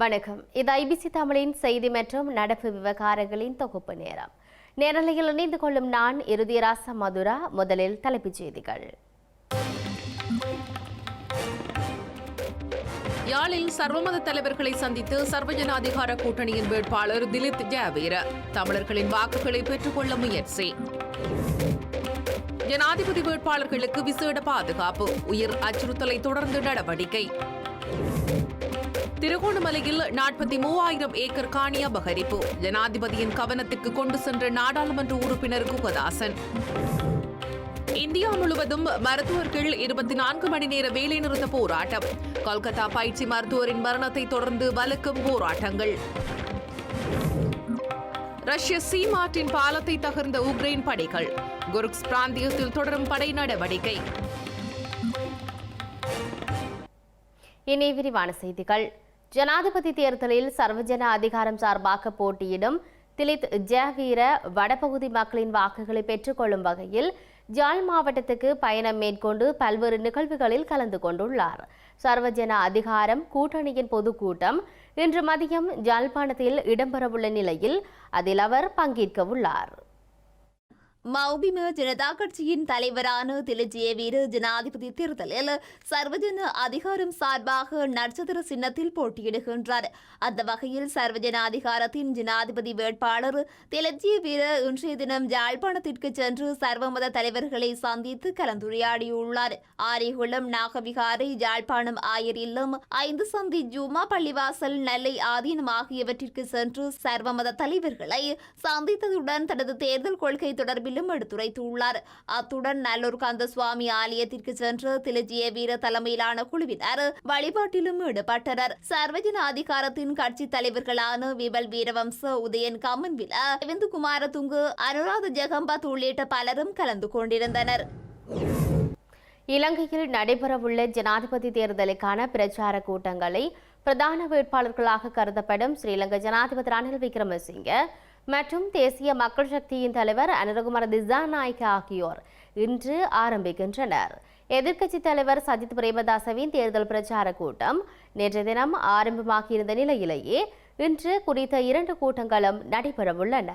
வணக்கம். இது ஐபிசி தமிழின் செய்தி மற்றும் நடப்பு விவகாரங்களின் தொகுப்பு நேரம். நேரலையில் இணைந்து கொள்ளும் நான் இறுதிராச மதுரா முதலில் தலைப்புச் செய்திகள். யாழில் சர்வமத தலைவர்களை சந்தித்து சர்வஜன அதிகார கூட்டணியின் வேட்பாளர் திலித் ஜாவீர தமிழர்களின் வாக்குகளை பெற்றுக்கொள்ள முயற்சி. ஜனாதிபதி வேட்பாளர்களுக்கு விசேட பாதுகாப்பு உயிர் அச்சுறுத்தலை தொடர்ந்து நடவடிக்கை. திருகோணமலையில் நாற்பத்தி மூவாயிரம் ஏக்கர் காணி அபகரிப்பு. ஜனாதிபதியின் கவனத்துக்கு கொண்டு சென்ற நாடாளுமன்ற உறுப்பினர் குகதாசன். இந்தியா முழுவதும் மருத்துவர்கள் இருபத்தி நான்கு மணி நேர வேலைநிறுத்த போராட்டம். கொல்கத்தா பயிற்சி மருத்துவரின் மரணத்தை தொடர்ந்து வலுக்கும் போராட்டங்கள். ரஷ்ய சீமாட்டின் பாலத்தை தகர்ந்த உக்ரைன் படைகள். குருக்ஸ் பிராந்தியத்தில் தொடரும் படை நடவடிக்கை. இனி விரிவான செய்திகள். ஜனாதிபதி தேர்தலில் சர்வஜன அதிகாரம் சார்பாக போட்டியிடும் திலித் ஜெயவீர வடபகுதி மக்களின் வாக்குகளை பெற்றுக்கொள்ளும் வகையில் ஜாழ் மாவட்டத்துக்கு பயணம் மேற்கொண்டு பல்வேறு நிகழ்வுகளில் கலந்து கொண்டுள்ளார். சர்வஜன அதிகாரம் கூட்டணியின் பொதுக்கூட்டம் இன்று மதியம் ஜாழ்ப்பாணத்தில் இடம்பெறவுள்ள நிலையில் அதில் அவர் பங்கேற்க உள்ளார் மௌபிம ஜனதா கட்சியின் தலைவரான திரு ஜேவீர ஜனாதிபதி தேர்தலில் சர்வஜன அதிகாரம் சார்பாக நட்சத்திர சின்னத்தில் போட்டியிடுகின்றார் அந்த வகையில் சர்வஜன அதிகாரத்தின் ஜனாதிபதி வேட்பாளர் திலஜேவீர இன்றைய தினம் யாழ்ப்பாணத்திற்கு சென்று சர்வமத தலைவர்களை சந்தித்து கலந்துரையாடியுள்ளார் ஆரிகுளம் நாகவிகாரை யாழ்ப்பாணம் ஆயர் இல்லம் ஐந்து சந்தி ஜூமா பள்ளிவாசல் நெல்லை ஆதீனம் ஆகியவற்றிற்கு சென்று சர்வமத தலைவர்களை சந்தித்ததுடன் தனது தேர்தல் கொள்கை தொடர்பில் தொடர்பிலும் எடுத்துரைத்துள்ளார். அத்துடன் நல்லூர் கந்தசுவாமி ஆலயத்திற்கு சென்று திலஜிய வீர தலைமையிலான குழுவினர் வழிபாட்டிலும் ஈடுபட்டனர். சர்வஜன அதிகாரத்தின் கட்சி தலைவர்களான விபல் வீரவம்ச உதயன் கம்மன்வில அரவிந்த் குமாரதுங்கு அனுராத ஜெகம்பத் உள்ளிட்ட பலரும் கலந்து கொண்டிருந்தனர். இலங்கையில் நடைபெறவுள்ள ஜனாதிபதி தேர்தலுக்கான பிரச்சார கூட்டங்களை பிரதான வேட்பாளர்களாக கருதப்படும் ஸ்ரீலங்கா ஜனாதிபதி ரணில் விக்ரமசிங்க மற்றும் தேசிய மக்கள் சக்தியின் தலைவர் அனுரகுமார திசாநாயக்க ஆகியோர் இன்று ஆரம்பிக்கின்றனர். எதிர்க்கட்சித் தலைவர் சஜித் பிரேமதாசவின் தேர்தல் பிரச்சார கூட்டம் நேற்று தினம் ஆரம்பமாகியிருந்த நிலையிலேயே இன்று குறித்த இரண்டு கூட்டங்களும் நடைபெறவுள்ளன.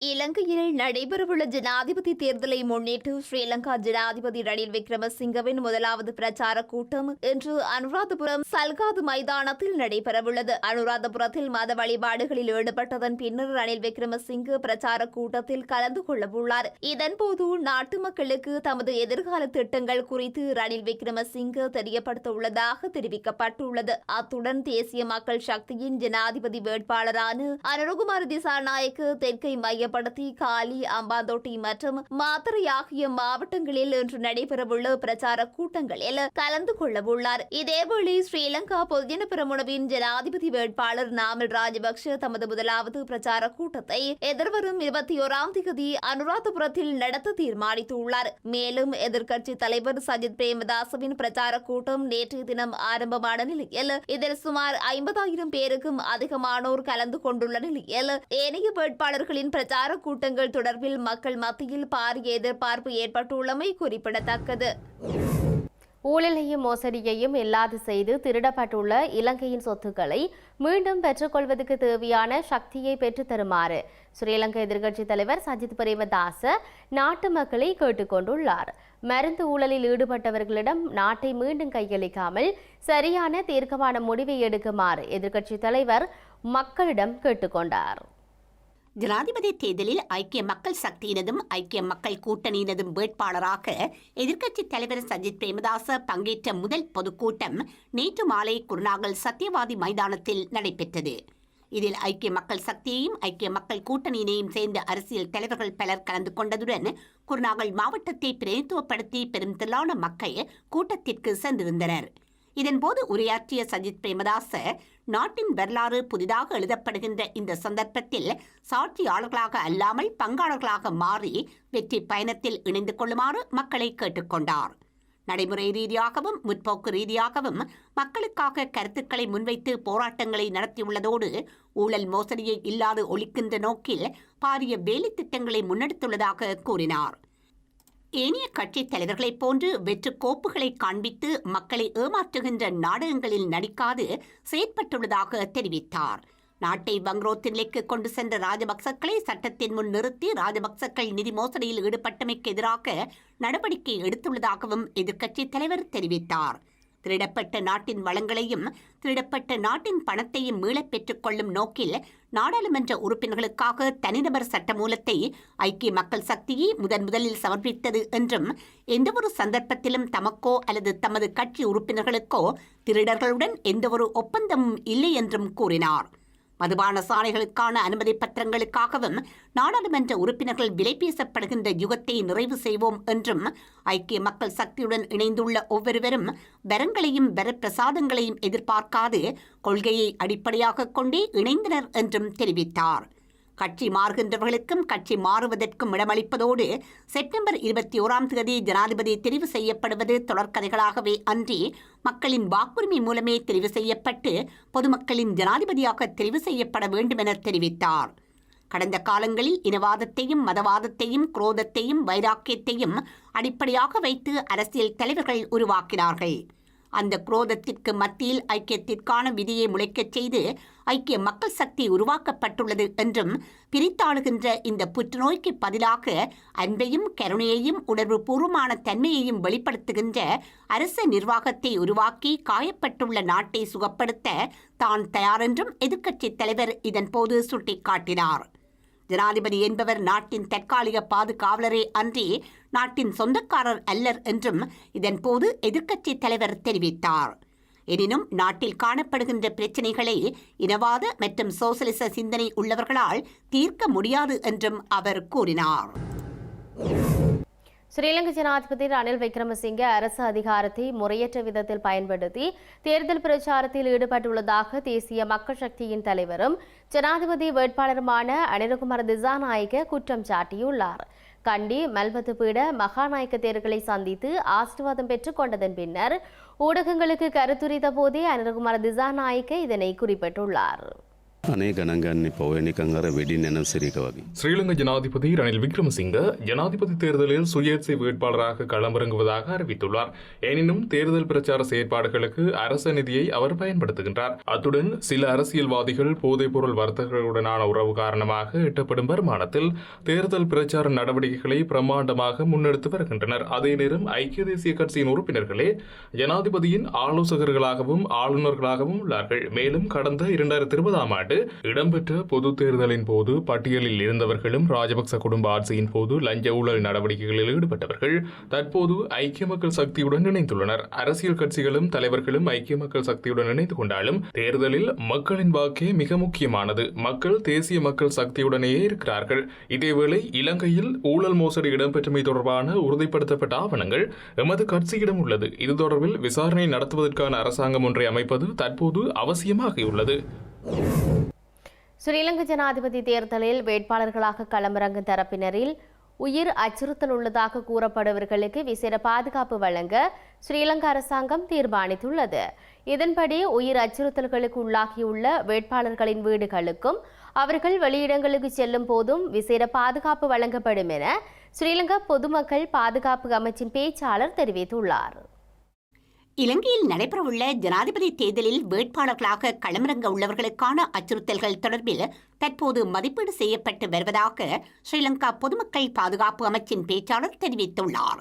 இலங்கையில் நடைபெறவுள்ள ஜனாதிபதி தேர்தலை முன்னிட்டு ஸ்ரீலங்கா ஜனாதிபதி ரணில் விக்ரமசிங்கவின் முதலாவது பிரச்சார கூட்டம் இன்று அனுராதபுரம் சல்காது மைதானத்தில் நடைபெறவுள்ளது. அனுராதபுரத்தில் மத வழிபாடுகளில் ஈடுபட்டதன் பின்னர் ரணில் விக்ரமசிங்க பிரச்சார கூட்டத்தில் கலந்து கொள்ளவுள்ளார். இதன்போது நாட்டு மக்களுக்கு தமது எதிர்கால திட்டங்கள் குறித்து ரணில் விக்ரமசிங்க தெரியப்படுத்த உள்ளதாக தெரிவிக்கப்பட்டுள்ளது. அத்துடன் தேசிய மக்கள் சக்தியின் ஜனாதிபதி வேட்பாளரான அனுரகுமார் திசாநாயக்கு தெற்கை மைய மையப்படுத்தி காலி அம்பாந்தோட்டி மற்றும் மாத்தறை ஆகிய மாவட்டங்களில் இன்று நடைபெறவுள்ள பிரச்சார கூட்டங்களில் கலந்து கொள்ளவுள்ளார். இதேவேளை ஸ்ரீலங்கா பொதுஜன பிரமுனவின் ஜனாதிபதி வேட்பாளர் நாமல் ராஜபக்ஷ தமது முதலாவது பிரச்சார கூட்டத்தை எதிர்வரும் இருபத்தி ஓராம் தேதி அனுராதபுரத்தில் நடத்த தீர்மானித்துள்ளார். மேலும் எதிர்க்கட்சி தலைவர் சஜித் பிரேமதாசவின் பிரச்சார கூட்டம் நேற்றைய தினம் ஆரம்பமான நிலையில் இதில் சுமார் ஐம்பதாயிரம் பேருக்கும் அதிகமானோர் கலந்து கொண்டுள்ள நிலையில் ஏனைய வேட்பாளர்களின் பிரச்சார பிரச்சார கூட்டங்கள் தொடர்பில் மக்கள் மத்தியில் பாரிய எதிர்பார்ப்பு ஏற்பட்டுள்ளமை குறிப்பிடத்தக்கது. ஊழலையும் மோசடியையும் இல்லாது செய்து திருடப்பட்டுள்ள இலங்கையின் சொத்துக்களை மீண்டும் பெற்றுக்கொள்வதற்கு தேவையான சக்தியை பெற்றுத் தருமாறு ஸ்ரீலங்கா எதிர்க்கட்சித் தலைவர் சஜித் பிரேமதாச நாட்டு மக்களை கேட்டுக்கொண்டுள்ளார். மருந்து ஊழலில் ஈடுபட்டவர்களிடம் நாட்டை மீண்டும் கையளிக்காமல் சரியான தீர்க்கமான முடிவை எடுக்குமாறு எதிர்க்கட்சித் தலைவர் மக்களிடம் கேட்டுக்கொண்டார். ஜனாதிபதி தேர்தலில் ஐக்கிய மக்கள் சக்தியினதும் ஐக்கிய மக்கள் கூட்டணியினதும் வேட்பாளராக எதிர்க்கட்சித் தலைவர் சஜித் பிரேமதாச பங்கேற்ற முதல் பொதுக்கூட்டம் நேற்று மாலை குருநாகல் சத்தியவாதி மைதானத்தில் நடைபெற்றது. இதில் ஐக்கிய மக்கள் சக்தியையும் ஐக்கிய மக்கள் கூட்டணியினையும் சேர்ந்த அரசியல் தலைவர்கள் பலர் கலந்து கொண்டதுடன் குருநாகல் மாவட்டத்தை பிரதித்துவப்படுத்தி பெரும் திரளான மக்கள் கூட்டத்திற்கு சென்றிருந்தனர். இதன்போது உரையாற்றிய சஜித் பிரேமதாச நாட்டின் வரலாறு புதிதாக எழுதப்படுகின்ற இந்த சந்தர்ப்பத்தில் சாட்சியாளர்களாக அல்லாமல் பங்காளர்களாக மாறி வெற்றி பயணத்தில் இணைந்து கொள்ளுமாறு மக்களை கேட்டுக்கொண்டார். நடைமுறை ரீதியாகவும் முற்போக்கு ரீதியாகவும் மக்களுக்காக கருத்துக்களை முன்வைத்து போராட்டங்களை நடத்தியுள்ளதோடு ஊழல் மோசடியை இல்லாது ஒழிக்கின்ற நோக்கில் பாரிய வேலை திட்டங்களை முன்னெடுத்துள்ளதாக கூறினார். ஏனைய கட்சித் தலைவர்களைப் போன்று வெற்று கோப்புகளை காண்பித்து மக்களை ஏமாற்றுகின்ற நாடகங்களில் நடிக்காது செயற்பட்டுள்ளதாக தெரிவித்தார். நாட்டை வங்குரோத்து நிலைக்கு கொண்டு சென்ற ராஜபக்சக்களை சட்டத்தின் முன் நிறுத்தி ராஜபக்சக்கள் நிதி மோசடியில் ஈடுபட்டமைக்கு எதிராக நடவடிக்கை எடுத்துள்ளதாகவும் எதிர்க்கட்சித் தலைவர் தெரிவித்தார். திருடப்பட்ட நாட்டின் வளங்களையும் திருடப்பட்ட நாட்டின் பணத்தையும் மீளப் பெற்றுக் கொள்ளும் நோக்கில் நாடாளுமன்ற உறுப்பினர்களுக்காக தனிநபர் சட்டமூலத்தை ஐக்கிய மக்கள் சக்தியை முதன் முதலில் சமர்ப்பித்தது என்றும் எந்தவொரு சந்தர்ப்பத்திலும் தமக்கோ அல்லது தமது கட்சி உறுப்பினர்களுக்கோ திருடர்களுடன் எந்தவொரு ஒப்பந்தமும் இல்லை என்றும் கூறினார். மதுபான சாலைகளுக்கான அனுமதி பத்திரங்களுக்காகவும் நாடாளுமன்ற உறுப்பினர்கள் விலை பேசப்படுகின்ற யுகத்தை நிறைவு செய்வோம் என்றும் ஐக்கிய மக்கள் சக்தியுடன் இணைந்துள்ள ஒவ்வொருவரும் வரங்களையும் வரப்பிரசாதங்களையும் எதிர்பார்க்காது கொள்கையை அடிப்படையாக கொண்டே இணைந்தனர் என்றும் தெரிவித்தார். கட்சி மாறுகின்றவர்களுக்கும் கட்சி மாறுவதற்கும் இடமளிப்பதோடு செப்டம்பர் இருபத்தி ஓராம் தேதி ஜனாதிபதி தெரிவு செய்யப்படுவது தொடர்கதைகளாகவே அன்றி மக்களின் வாக்குரிமை மூலமே தெரிவு செய்யப்பட்டு பொதுமக்களின் ஜனாதிபதியாக தெரிவு செய்யப்பட வேண்டும் என தெரிவித்தார். கடந்த காலங்களில் இனவாதத்தையும் மதவாதத்தையும் குரோதத்தையும் வைராக்கியத்தையும் அடிப்படையாக வைத்து அரசியல் தலைவர்கள் உருவாக்கினார்கள். அந்த குரோதத்திற்கு மத்தியில் ஐக்கியத்திற்கான விதியை முளைக்கச் செய்து ஐக்கிய மக்கள் சக்தி உருவாக்கப்பட்டுள்ளது என்றும் பிரித்தாளுகின்ற இந்த புற்றுநோய்க்கு பதிலாக அன்பையும் கருணையையும் உணர்வு பூர்வமான தன்மையையும் வெளிப்படுத்துகின்ற அரச நிர்வாகத்தை உருவாக்கி காயப்பட்டுள்ள நாட்டை சுகப்படுத்த தான் தயாரென்றும் எதிர்க்கட்சித் தலைவர் இதன்போது சுட்டிக்காட்டினார். ஜனாதிபதி என்பவர் நாட்டின் தற்காலிக பாதுகாவலரே அன்றி நாட்டின் சொந்தக்காரர் அல்லர் என்றும் இதன்போது எதிர்க்கட்சி தலைவர் தெரிவித்தார். எனினும் நாட்டில் காணப்படுகின்ற பிரச்சினைகளை இனவாத மற்றும் சோசலிச சிந்தனை உள்ளவர்களால் தீர்க்க முடியாது என்றும் அவர் கூறினார். ஸ்ரீலங்கா ஜனாதிபதி ரணில் விக்ரமசிங்கே அரசு அதிகாரத்தை முறையற்ற விதத்தில் பயன்படுத்தி தேர்தல் பிரச்சாரத்தில் ஈடுபட்டுள்ளதாக தேசிய மக்கள் சக்தியின் தலைவரும் ஜனாதிபதி வேட்பாளருமான அனிலகுமார் திசாநாயக்க குற்றம் சாட்டியுள்ளார். கண்டி மல்பத்து பீட மகாநாயக்க தேர்களை சந்தித்து ஆசீர்வாதம் பெற்றுக் கொண்டதன் பின்னர் ஊடகங்களுக்கு கருத்துரைத்த போதே அனிலகுமார் திசாநாயக்க இதனை குறிப்பிட்டுள்ளார். ಅನೇಕ ಗಣಗಳನ್ನು ಪೌರಾಣಿಕಂಗರ ವೆಡಿ ನೆನಸಿರಿಕವಾಗಿ ஸ்ரீலங்கா ஜனாதிபதி ரணில் விக்ரமசிங்க ஜனாதிபதி தேர்தலில் சுயேட்சை வேட்பாளராக களமிறங்குவதாக அறிவித்துள்ளார் எனினும் தேர்தல் பிரச்சார செயற்பாடுகளுக்கு அரச நிதியை அவர் பயன்படுத்துகின்றார். அத்துடன் சில அரசியல்வாதிகள் போதைப்பொருள் வர்த்தகர்களுடனான உறவு காரணமாக எட்டப்படும் வருமானத்தில் தேர்தல் பிரச்சார நடவடிக்கைகளை பிரம்மாண்டமாக முன்னெடுத்து வருகின்றனர். அதே ஐக்கிய தேசிய கட்சியின் உறுப்பினர்களே ஜனாதிபதியின் ஆலோசகர்களாகவும் ஆளுநர்களாகவும் உள்ளார்கள். மேலும் கடந்த இரண்டாயிரத்தி இருபதாம் ஆண்டு இடம்பெற்ற பொது தேர்தலின் போது பட்டியலில் இருந்தவர்களும் ராஜபக்ச குடும்ப ஆட்சியின் போது லஞ்ச ஊழல் நடவடிக்கைகளில் ஈடுபட்டவர்கள் தற்போது ஐக்கிய மக்கள் சக்தியுடன் இணைந்துள்ளனர். அரசியல் கட்சிகளும் தலைவர்களும் ஐக்கிய மக்கள் சக்தியுடன் இணைந்து கொண்டாலும் தேர்தலில் மக்களின் வாக்கே மிக முக்கியமானது. மக்கள் தேசிய மக்கள் சக்தியுடனேயே இருக்கிறார்கள். இதேவேளை இலங்கையில் ஊழல் மோசடி இடம்பெற்றமை தொடர்பான உறுதிப்படுத்தப்பட்ட ஆவணங்கள் எமது கட்சியிடம் உள்ளது. இது தொடர்பில் விசாரணை நடத்துவதற்கான அரசாங்கம் ஒன்றை அமைப்பது தற்போது அவசியமாகியுள்ளது. ஸ்ரீலங்கா ஜனாதிபதி தேர்தலில் வேட்பாளர்களாக களமிறங்கும் தரப்பினரில் உயிர் அச்சுறுத்தல் உள்ளதாக கூறப்படுபவர்களுக்கு விசேட பாதுகாப்பு வழங்க ஸ்ரீலங்கா அரசாங்கம் தீர்மானித்துள்ளது. இதன்படி உயிர் அச்சுறுத்தல்களுக்கு உள்ளாகியுள்ள வேட்பாளர்களின் வீடுகளுக்கும் அவர்கள் வெளியிடங்களுக்கு செல்லும் போதும் விசேட பாதுகாப்பு வழங்கப்படும் என ஸ்ரீலங்கா பொதுமக்கள் பாதுகாப்பு அமைச்சின் பேச்சாளர் தெரிவித்துள்ளார். இலங்கையில் நடைபெறவுள்ள ஜனாதிபதி தேர்தலில் வேட்பாளர்களாக களமிறங்க உள்ளவர்களுக்கான அச்சுறுத்தல்கள் தொடர்பில் தற்போது மதிப்பீடு செய்யப்பட்டு வருவதாக ஸ்ரீலங்கா பொதுமக்கள் பாதுகாப்பு அமைச்சின் பேச்சாளர் தெரிவித்துள்ளார்.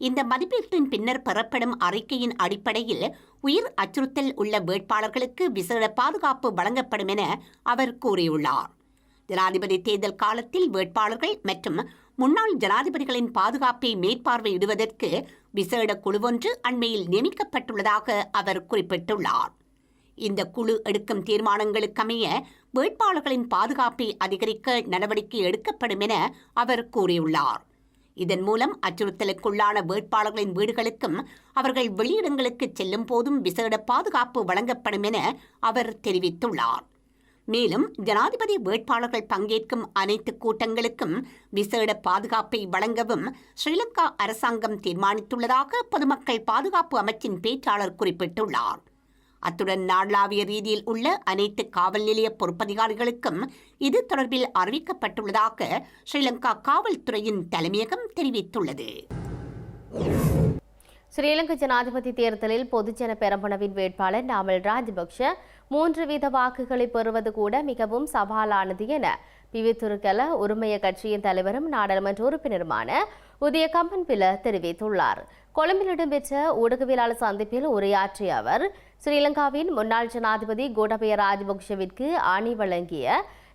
இந்த மதிப்பீட்டின் பின்னர் பெறப்படும் அறிக்கையின் அடிப்படையில் உயிர் அச்சுறுத்தல் உள்ள வேட்பாளர்களுக்கு விசேட பாதுகாப்பு வழங்கப்படும் என அவர் கூறியுள்ளார். ஜனாதிபதி தேர்தல் காலத்தில் வேட்பாளர்கள் மற்றும் முன்னாள் ஜனாதிபதிகளின் பாதுகாப்பை மேற்பார்வையிடுவதற்கு விசேட குழுவொன்று அண்மையில் நியமிக்கப்பட்டுள்ளதாக அவர் குறிப்பிட்டுள்ளார். இந்த குழு எடுக்கும் தீர்மானங்களுக்கமைய வேட்பாளர்களின் பாதுகாப்பை அதிகரிக்க நடவடிக்கை எடுக்கப்படும் என அவர் கூறியுள்ளார். இதன் மூலம் அச்சுறுத்தலுக்குள்ளான வேட்பாளர்களின் வீடுகளுக்கும் அவர்கள் வெளியிடங்களுக்கு செல்லும் போதும் விசேட பாதுகாப்பு வழங்கப்படும் என அவர் தெரிவித்துள்ளார். மேலும் ஜனாதிபதி வேட்பாளர்கள் பங்கேற்கும் அனைத்து கூட்டங்களுக்கும் விசேட பாதுகாப்பை வழங்கவும் ஸ்ரீலங்கா அரசாங்கம் தீர்மானித்துள்ளதாக பொதுமக்கள் பாதுகாப்பு அமைச்சின் பேச்சாளர் குறிப்பிட்டுள்ளார். அத்துடன் நாடளாவிய ரீதியில் உள்ள அனைத்து காவல் நிலைய பொறுப்பதிகாரிகளுக்கும் இது தொடர்பில் அறிவிக்கப்பட்டுள்ளதாக ஸ்ரீலங்கா காவல்துறையின் தலைமையகம் தெரிவித்துள்ளது. ஸ்ரீலங்கா ஜனாதிபதி தேர்தலில் பொதுஜன பெரம்பனவின் வேட்பாளர் நாமல் ராஜபக்ஷ மூன்று வீத வாக்குகளை பெறுவது கூட மிகவும் சவாலானது என பிவித்துருக்கல உரிமைய கட்சியின் தலைவரும் நாடாளுமன்ற உறுப்பினருமான உதய கம்பன்பில தெரிவித்துள்ளார். கொழும்பில் இடம்பெற்ற ஊடகவியலாளர் சந்திப்பில் உரையாற்றிய அவர் ஸ்ரீலங்காவின் முன்னாள் ஜனாதிபதி கோடபய ராஜபக்ஷவிற்கு ஆணி வழங்கிய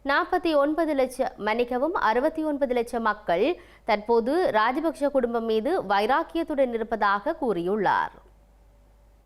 நாற்பத்தி ஒன்பது லட்சம் மன்னிக்கவும் அறுபத்தி ஒன்பது லட்சம் மக்கள் தற்போது ராஜபக்ஷ குடும்பம் மீது வைராக்கியத்துடன் இருப்பதாக கூறியுள்ளார்.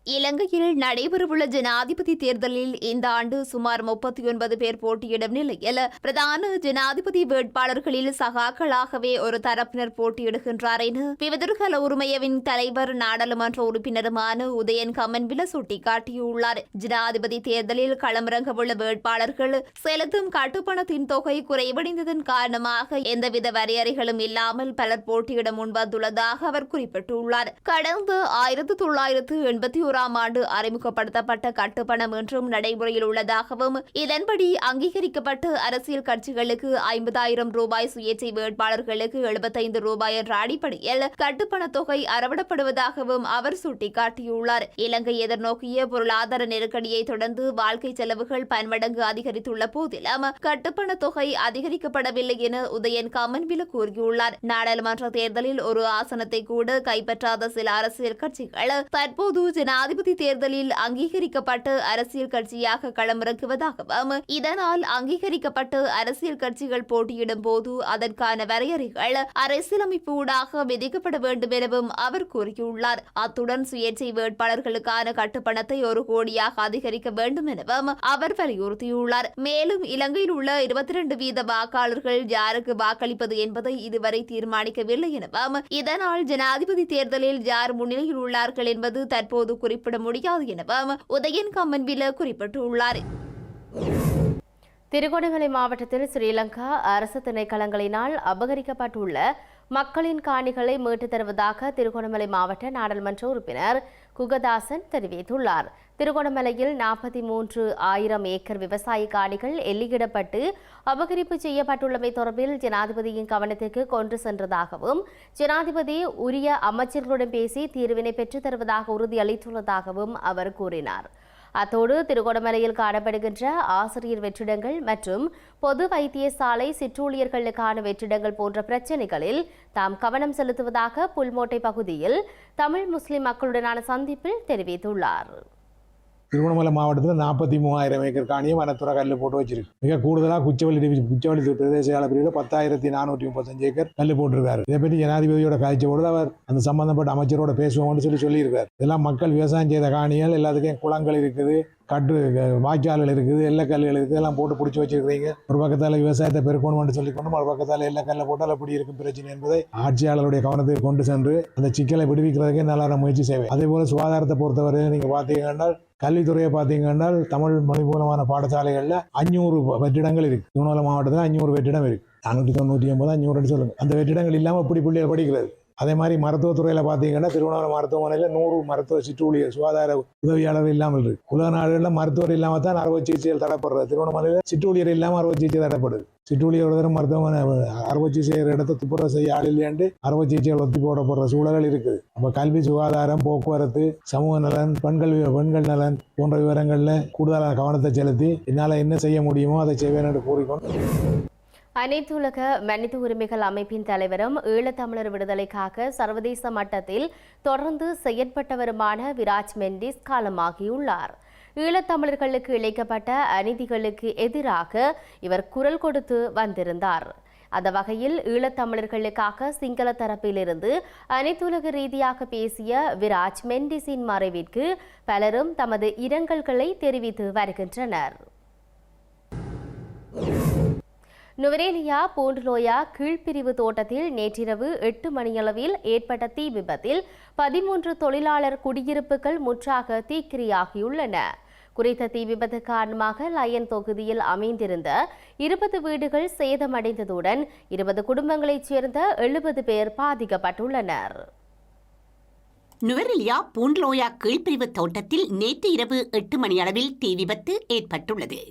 இலங்கையில் நடைபெறவுள்ள ஜனாதிபதி தேர்தலில் இந்த ஆண்டு சுமார் முப்பத்தி ஒன்பது பேர் போட்டியிடும் நிலையில் பிரதான ஜனாதிபதி வேட்பாளர்களில் சகாக்களாகவே ஒரு தரப்பினர் போட்டியிடுகின்றார் என பிவதுர்கல உரிமையவின் தலைவர் நாடாளுமன்ற உறுப்பினருமான உதயன் கமன்வில சுட்டிக்காட்டியுள்ளார். ஜனாதிபதி தேர்தலில் களமிறங்கவுள்ள வேட்பாளர்கள் செலுத்தும் கட்டுப்பணத்தின் தொகை குறைவடைந்ததன் காரணமாக எந்தவித வரையறைகளும் இல்லாமல் பலர் போட்டியிட முன்வந்துள்ளதாக அவர் குறிப்பிட்டுள்ளார். கடந்த ஆயிரத்து தொள்ளாயிரத்து எண்பத்தி ஓராம் ஆண்டு அறிமுகப்படுத்தப்பட்ட கட்டுப்பணம் என்றும் நடைமுறையில் உள்ளதாகவும் இதன்படி அங்கீகரிக்கப்பட்ட அரசியல் கட்சிகளுக்கு ஐம்பதாயிரம் ரூபாய் சுயேட்சை வேட்பாளர்களுக்கு எழுபத்தைந்து ரூபாய் என்ற அடிப்படையில் கட்டுப்பண தொகை அறவிடப்படுவதாகவும் அவர் சுட்டிக்காட்டியுள்ளார். இலங்கை எதிர்நோக்கிய பொருளாதார நெருக்கடியை தொடர்ந்து வாழ்க்கை செலவுகள் பன்மடங்கு அதிகரித்துள்ள போதிலும் கட்டுப்பண தொகை அதிகரிக்கப்படவில்லை என உதயன் கமன்வில கூறியுள்ளார். நாடாளுமன்ற தேர்தலில் ஒரு ஆசனத்தை கூட கைப்பற்றாத சில அரசியல் கட்சிகள் தற்போது ஜனாதிபதி தேர்தலில் அங்கீகரிக்கப்பட்டு அரசியல் கட்சியாக களமிறக்குவதாகவும் இதனால் அங்கீகரிக்கப்பட்டு அரசியல் கட்சிகள் போட்டியிடும் போது அதற்கான வரையறைகள் அரசியலமைப்பு ஊடாக விதிக்கப்பட வேண்டும் எனவும் அவர் கூறியுள்ளார். அத்துடன் சுயேட்சை வேட்பாளர்களுக்கான கட்டுப்பணத்தை ஒரு கோடியாக அதிகரிக்க வேண்டும் எனவும் அவர் வலியுறுத்தியுள்ளார். மேலும் இலங்கையில் உள்ள இருபத்தி இரண்டு வீத வாக்காளர்கள் யாருக்கு வாக்களிப்பது என்பதை இதுவரை தீர்மானிக்கவில்லை எனவும் இதனால் ஜனாதிபதி தேர்தலில் யார் முன்னிலையில் உள்ளார்கள் என்பது தற்போது குறிப்பிட முடியாது எனவும் உதயன் கம்மன்வில குறிப்பிட்டுள்ளார். திருகோணமலை மாவட்டத்தில் ஸ்ரீலங்கா அரசு திணைக்களங்களினால் அபகரிக்கப்பட்டுள்ள மக்களின் காணிகளை மீட்டுத் தருவதாக திருகோணமலை மாவட்ட நாடாளுமன்ற உறுப்பினர் குகதாசன் தெரிவித்துள்ளார். திருகோணமலையில் நாற்பத்தி மூன்று ஆயிரம் ஏக்கர் விவசாய காணிகள் எல்லையிடப்பட்டு அபகரிப்பு செய்யப்பட்டுள்ளமை தொடர்பில் ஜனாதிபதியின் கவனத்திற்கு கொண்டு சென்றதாகவும் ஜனாதிபதி உரிய அமைச்சர்களுடன் பேசி தீர்வினை பெற்றுத் தருவதாக உறுதியளித்துள்ளதாகவும் அவர் கூறினார். அத்தோடு திருகோணமலையில் காணப்படுகின்ற ஆசிரியர் வெற்றிடங்கள் மற்றும் பொது வைத்தியசாலை சிற்றூழியர்களுக்கான வெற்றிடங்கள் போன்ற பிரச்சினைகளில் தாம் கவனம் செலுத்துவதாக புல்மோட்டை பகுதியில் தமிழ் முஸ்லிம் மக்களுடனான சந்திப்பில் தெரிவித்துள்ளார். திருவண்ணாமலை மாவட்டத்தில் நாற்பத்தி மூவாயிரம் ஏக்கர் காணியை வனத்துறை கல் போட்டு வச்சிருக்கு. மிக கூடுதலாக குச்சவள்ளி குச்சவள்ளி பிரதேச பிரிவில் பத்தாயிரத்தி நானூற்றி முப்பத்தஞ்சு ஏக்கர் கல் போட்டிருக்காரு. இதை பற்றி ஜனாதிபதியோட காய்ச்சி பொழுது அவர் அந்த சம்பந்தப்பட்ட அமைச்சரோட பேசுவோம்னு சொல்லி சொல்லியிருக்காரு. இதெல்லாம் மக்கள் விவசாயம் செய்த காணிகள் எல்லாத்துக்கும் குளங்கள் இருக்குது கட்டு வாய்க்கால்கள் இருக்குது எல்லக்கல்லுகள் இருக்குது எல்லாம் போட்டு பிடிச்சி வச்சிருக்கிறீங்க. ஒரு பக்கத்தால் விவசாயத்தை பெருக்கணும்னு சொல்லி கொண்டு ஒரு பக்கத்தால் எல்லக்கல்ல போட்டால் அப்படி இருக்கும் பிரச்சனை என்பதை ஆட்சியாளருடைய கவனத்தை கொண்டு சென்று அந்த சிக்கலை விடுவிக்கிறதுக்கே நல்லான முயற்சி செய்வேன். அதே போல சுகாதாரத்தை பொறுத்தவரை நீங்கள் பார்த்தீங்கன்னா கல்வித்துறையை பார்த்தீங்கன்னா தமிழ் மொழி மூலமான பாடசாலைகளில் அஞ்சூறு வெற்றிடங்கள் இருக்கு. திருவண்ணாமலை மாவட்டத்தில் அஞ்சூறு வெற்றிடம் இருக்கு. நானூற்றி தொண்ணூற்றி ஐம்பது அஞ்சூறுன்னு சொல்லுங்க. அந்த வெற்றிடங்கள் இல்லாமல் இப்படி பிள்ளைகள் படிக்கிறது. அதே மாதிரி மருத்துவத்துறையில் பார்த்தீங்கன்னா திருவண்ணாமலை மருத்துவமனையில் நூறு மருத்துவ சிற்றூழியர் சுகாதார உதவியாளர் இல்லாமல் இருக்கு. உலக நாடுகளில் மருத்துவர் இல்லாமல் தான் அறுவை சிகிச்சைகள் தடைப்படுறது திருவண்ணாமலையில் சிற்றூழியர் இல்லாமல் அறுவை சிகிச்சை தடைப்படுது சிற்றூழியர் தரம் மருத்துவமனை அறுவை சிகிச்சை செய்கிற இடத்த துப்புரவு செய்ய ஆள் இல்லையாண்டு அறுவை சிகிச்சைகள் ஒத்தி போடப்படுற சூழல்கள் இருக்குது. அப்போ கல்வி சுகாதாரம் போக்குவரத்து சமூக நலன் பெண்கள் பெண்கள் நலன் போன்ற விவரங்களில் கூடுதலான கவனத்தை செலுத்தி என்னால் என்ன செய்ய முடியுமோ அதை செய்வேன் என்று கூறிக்கொண்டு அனைத்துலக மனித உரிமைகள் அமைப்பின் தலைவரும் ஈழத்தமிழர் விடுதலைக்காக சர்வதேச மட்டத்தில் தொடர்ந்து செயற்பட்டவருமான விராஜ் மெண்டிஸ் காலமாகியுள்ளார். ஈழத்தமிழர்களுக்கு இழைக்கப்பட்ட அநீதிகளுக்கு எதிராக இவர் குரல் கொடுத்து வந்திருந்தார். அந்த வகையில் ஈழத்தமிழர்களுக்காக சிங்கள தரப்பிலிருந்து அனைத்துலக ரீதியாக பேசிய விராஜ் மெண்டிஸின் மறைவிற்கு பலரும் தமது இரங்கல்களை தெரிவித்து வருகின்றனர். நுவரேலியா பூண்டுலோயா கீழ்ப்பிரிவு தோட்டத்தில் நேற்றிரவு எட்டு மணியளவில் ஏற்பட்ட தீ விபத்தில் பதிமூன்று தொழிலாளர் குடியிருப்புகள் முற்றாக தீக்கிரியாகியுள்ளன. குறித்த தீ விபத்து காரணமாக லயன் தொகுதியில் அமைந்திருந்த இருபது வீடுகள் சேதமடைந்ததுடன் இருபது குடும்பங்களைச் சேர்ந்த எழுபது பேர் பாதிக்கப்பட்டுள்ளனர். நுவரெலியா பூண்ட்லோயா கீழ்பிரிவு தோட்டத்தில் நேற்று இரவு எட்டு மணியளவில் தீ விபத்து ஏற்பட்டுள்ளது.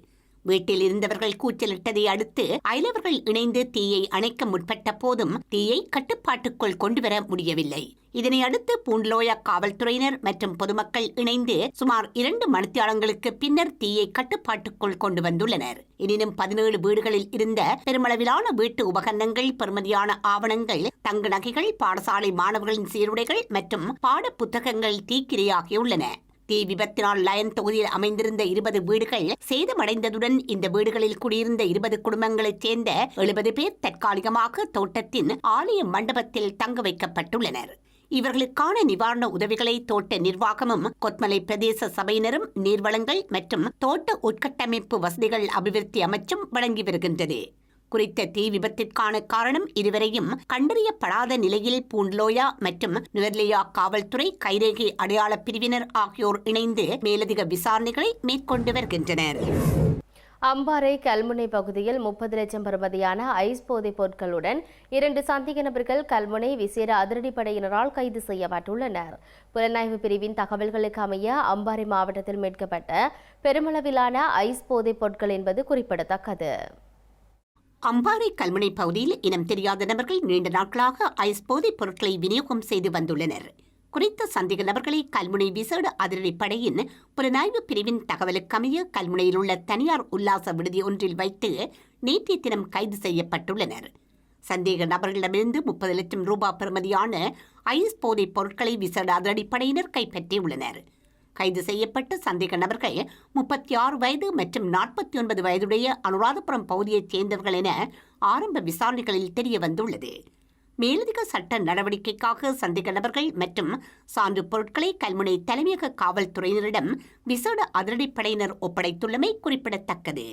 வீட்டில் இருந்தவர்கள் கூச்சலிட்டதை அடுத்து அயலவர்கள் இணைந்து தீயை அணைக்க முற்பட்ட போதும் தீயை கட்டுப்பாட்டுக்குள் கொண்டுவர முடியவில்லை. இதனை அடுத்து பூண்ட்லோயா காவல்துறையினர் மற்றும் பொதுமக்கள் இணைந்து சுமார் இரண்டு மணித்தியாலங்களுக்கு பின்னர் தீயை கட்டுப்பாட்டுக்குள் கொண்டு வந்துள்ளனர். எனினும் பதினேழு வீடுகளில் இருந்த பெருமளவிலான வீட்டு உபகரணங்கள் பெறுமதியான ஆவணங்கள் தங்க நகைகள் பாடசாலை மாணவர்களின் சீருடைகள் மற்றும் பாட புத்தகங்கள் தீக்கிரையாகியுள்ளன. தீ விபத்தினால் லயன் தொகுதியில் அமைந்திருந்த இருபது வீடுகள் சேதமடைந்ததுடன் இந்த வீடுகளில் குடியிருந்த இருபது குடும்பங்களைச் சேர்ந்த எழுபது பேர் தற்காலிகமாக தோட்டத்தின் ஆலய மண்டபத்தில் தங்க வைக்கப்பட்டுள்ளனர். இவர்களுக்கான நிவாரண உதவிகளை தோட்ட நிர்வாகமும் கொத்மலை பிரதேச சபையினரும் நீர்வளங்கள் மற்றும் தோட்ட உட்கட்டமைப்பு வசதிகள் அபிவிருத்தி அமைச்சும் வழங்கி வருகின்றது. குறித்த தீ விபத்திற்கான காரணம் இதுவரையும் கண்டறியப்படாத நிலையில் பூண்ட்லோயா மற்றும் நுவர்லியா காவல்துறை கைரேகை அடையாள பிரிவினர் ஆகியோர் இணைந்து மேலதிக விசாரணைகளை மேற்கொண்டு வருகின்றனர். அம்பாறை கல்முனை பகுதியில் முப்பது லட்சம் பெறுமதியான ஐஸ் போதைப் பொருட்களுடன் இரண்டு சந்தேக நபர்கள் கல்முனை விசேட அதிரடிப்படையினரால் கைது செய்யப்பட்டுள்ளனர். புலனாய்வு பிரிவின் தகவல்களுக்கு அமைய அம்பாறை மாவட்டத்தில் மீட்கப்பட்ட பெருமளவிலான ஐஸ் போதைப் பொருட்கள் என்பது குறிப்பிடத்தக்கது. அம்பாறை கல்முனை பகுதியில் இனம் தெரியாத நபர்கள் நீண்ட நாட்களாக ஐஸ் போதைப் பொருட்களை விநியோகம் செய்து வந்துள்ளனர். குறித்த சந்தேக நபர்களை கல்முனை விசேட அதிரடிப்படையின் புலனாய்வு பிரிவின் தகவலுக்கமைய கல்முனையில் உள்ள தனியார் உல்லாச விடுதி ஒன்றில் வைத்து நேற்றைய தினம் கைது செய்யப்பட்டுள்ளனர். சந்தேக நபர்களிடமிருந்து முப்பது லட்சம் ரூபாய் பெறுமதியான ஐஸ் போதைப் பொருட்களை விசேட அதிரடிப்படையினர் கைப்பற்றியுள்ளனர். கைது செய்யப்பட்ட சந்தேக நபர்கள் முப்பத்தி ஆறு வயது மற்றும் நாற்பத்தி ஒன்பது வயதுடைய அனுராதபுரம் பகுதியைச் சேர்ந்தவர்கள் என ஆரம்ப விசாரணைகளில் தெரிய வந்துள்ளது மேலதிக சட்ட நடவடிக்கைக்காக சந்தேக நபர்கள் மற்றும் சான்று பொருட்களை கல்முனை தலைமையக காவல்துறையினரிடம் விசேட அதிரடிப்படையினர் ஒப்படைத்துள்ளமை குறிப்பிடத்தக்கது.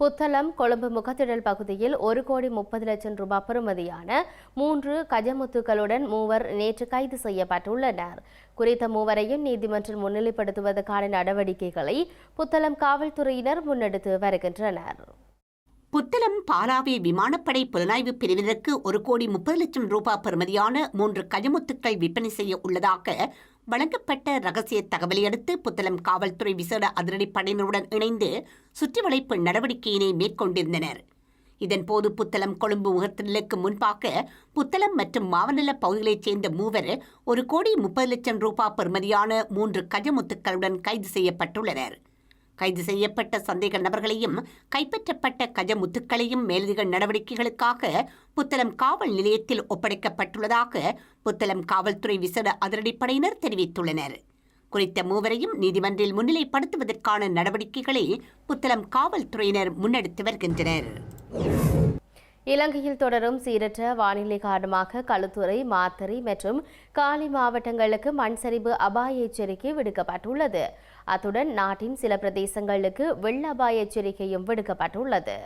புத்தளம் கொழும்பு முகத்திடல் பகுதியில் ஒரு கோடி முப்பது லட்சம் ரூபாய் பெறுமதியான மூன்று கஜமுத்துக்களுடன் மூவர் நேற்று கைது செய்யப்பட்டுள்ளனர். குறித்த மூவரையும் நீதிமன்றம் முன்னிலைப்படுத்துவதற்கான நடவடிக்கைகளை புத்தளம் காவல்துறையினர் முன்னெடுத்து வருகின்றனர். புத்தளம் பாலாவி விமானப்படை புலனாய்வு பிரிவினருக்கு ஒரு கோடி முப்பது லட்சம் ரூபாய் பெறுமதியான மூன்று கஜமுத்துக்கள் விற்பனை செய்ய உள்ளதாக வழங்கப்பட்ட ரகசிய தகவலையடுத்து புத்தளம் காவல்துறை விசேட அதிரடிப்படையினருடன் இணைந்து சுற்றிவளைப்பு நடவடிக்கையினை மேற்கொண்டிருந்தனர். இதன்போது புத்தளம் கொழும்பு முகத்திலுக்கு முன்பாக புத்தளம் மற்றும் மாவனல்ல பகுதிகளைச் சேர்ந்த மூவர் ஒரு கோடி முப்பது லட்சம் ரூபாய் பெறுமதியான மூன்று கஜமுத்துக்களுடன் கைது செய்யப்பட்டுள்ளனர். கைது செய்யப்பட்ட சந்தேக நபர்களையும் கைப்பற்றப்பட்ட கஜமுத்துக்களையும் மேலதிக நடவடிக்கைகளுக்காக புத்தளம் காவல் நிலையத்தில் ஒப்படைக்கப்பட்டுள்ளதாக புத்தளம் காவல்துறை விசேட அதிரடிப்படையினர் தெரிவித்துள்ளனர். குறித்த மூவரையும் நீதிமன்றில் முன்னிலைப்படுத்துவதற்கான நடவடிக்கைகளை புத்தளம் காவல்துறையினர் முன்னெடுத்து வருகின்றனர். இலங்கையில் தொடரும் சீரற்ற வானிலை காரணமாக களுத்துறை மாத்தறை மற்றும் காலி மாவட்டங்களுக்கு மண் சரிவு அபாய எச்சரிக்கை விடுக்கப்பட்டுள்ளது. அத்துடன் நாட்டின் சில பிரதேசங்களுக்கு வெள்ள அபாய எச்சரிக்கையும் விடுக்கப்பட்டுள்ளது.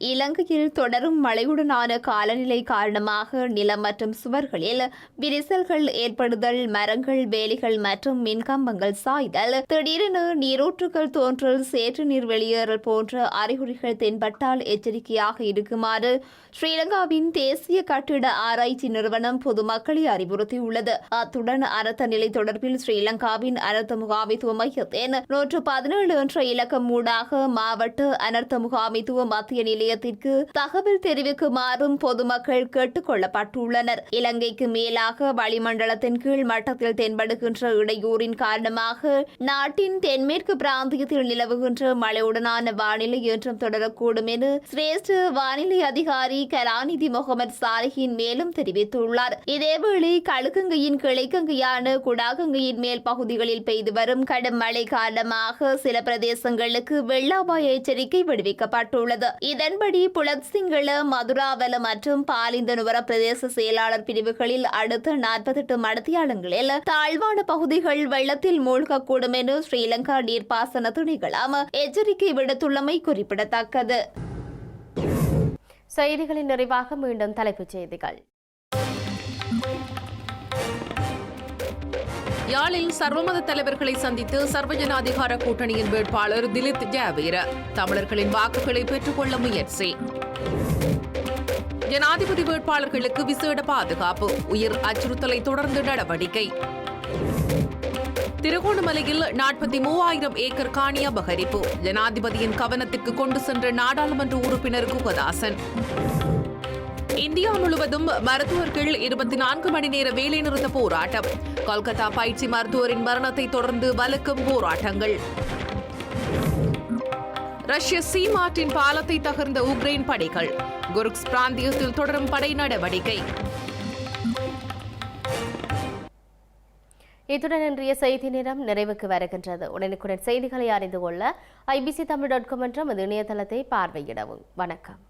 இலங்கையில் தொடரும் மழையுடனான காலநிலை காரணமாக நிலம் மற்றும் சுவர்களில் விரிசல்கள் ஏற்படுதல் மரங்கள் வேலிகள் மற்றும் மின்கம்பங்கள் சாய்தல் திடீரென நீரூற்றுகள் தோன்றல் சேற்று நீர் வெளியேறல் போன்ற அறிகுறிகள் தென்பட்டால் எச்சரிக்கையாக இருக்குமாறு ஸ்ரீலங்காவின் தேசிய கட்டிட ஆராய்ச்சி நிறுவனம் பொதுமக்களை அறிவுறுத்தியுள்ளது. அத்துடன் அனர்த்த நிலை தொடர்பில் ஸ்ரீலங்காவின் அனர்த்த முகாமித்துவ மையத்தின் நூற்று பதினேழு என்ற இலக்கம் ஊடாக மாவட்ட அனர்த்த முகாமித்துவ மத்திய நிலையத்திற்கு தகவல் தெரிவிக்குமாறும் பொதுமக்கள் கேட்டுக் கொள்ளப்பட்டுள்ளனர் இலங்கைக்கு மேலாக வளிமண்டலத்தின் கீழ் மட்டத்தில் தென்படுகின்ற இடையூறின் காரணமாக நாட்டின் தென்மேற்கு பிராந்தியத்தில் நிலவுகின்ற மழையுடனான வானிலை என்றும் தொடரக்கூடும் என சிரேஷ்ட வானிலை அதிகாரி கலாநிதி முகமது சாலிஹின் மேலும் தெரிவித்துள்ளார். இதேவேளை கழுகங்கையின் கிளைக்கங்கையான குடாகங்கையின் மேல் பகுதிகளில் பெய்து வரும் கடும் மழை காரணமாக சில பிரதேசங்களுக்கு வெள்ள அபாய எச்சரிக்கை விடுவிக்கப்பட்டுள்ளது. இதன் இதன்படி புலத்சிங்கள மதுராவல மற்றும் பாலிந்தனுவர பிரதேச செயலாளர் பிரிவுகளில் அடுத்த நாற்பத்தெட்டு மடத்தியாளங்களில் தாழ்வான பகுதிகள் வெள்ளத்தில் மூழ்கக்கூடும் என ஸ்ரீலங்கா நீர்ப்பாசன துணைகளாம் எச்சரிக்கை விடுத்துள்ளமை குறிப்பிடத்தக்கது. செய்திகளின் நிறைவாக மீண்டும் தலைப்புச் செய்திகள். யாழில் சர்வமத தலைவர்களை சந்தித்து சர்வஜன அதிகார கூட்டணியின் வேட்பாளர் திலித் ஜாவீர தமிழர்களின் வாக்குகளை பெற்றுக்கொள்ள முயற்சி. ஜனாதிபதி வேட்பாளர்களுக்கு விசேட பாதுகாப்பு உயிர் அச்சுறுத்தலை தொடர்ந்து நடவடிக்கை. திருகோணமலையில் நாற்பத்தி மூவாயிரம் ஏக்கர் காணி அபகரிப்பு ஜனாதிபதியின் கவனத்துக்கு கொண்டு சென்ற நாடாளுமன்ற உறுப்பினர் குகதாசன். இந்தியா முழுவதும் மருத்துவர்கள் இருபத்தி நான்கு மணி நேர வேலைநிறுத்த போராட்டம். கொல்கத்தா பயிற்சி மருத்துவரின் மரணத்தை தொடர்ந்து வலுக்கும் போராட்டங்கள். ரஷ்ய சீமாட்டின் பாலத்தை தகர்ந்த உக்ரைன் படைகள். குருக்ஸ் பிராந்தியத்தில் தொடரும் படை நடவடிக்கை. இத்துடன் இன்றைய செய்தி நேரம் நிறைவுக்கு வருகின்றது. உடனுக்குடன் செய்திகளை அறிந்து கொள்ள ஐபிசி தமிழ் டாட் காம் என்ற இணையதளத்தை பார்வையிடவும். வணக்கம்.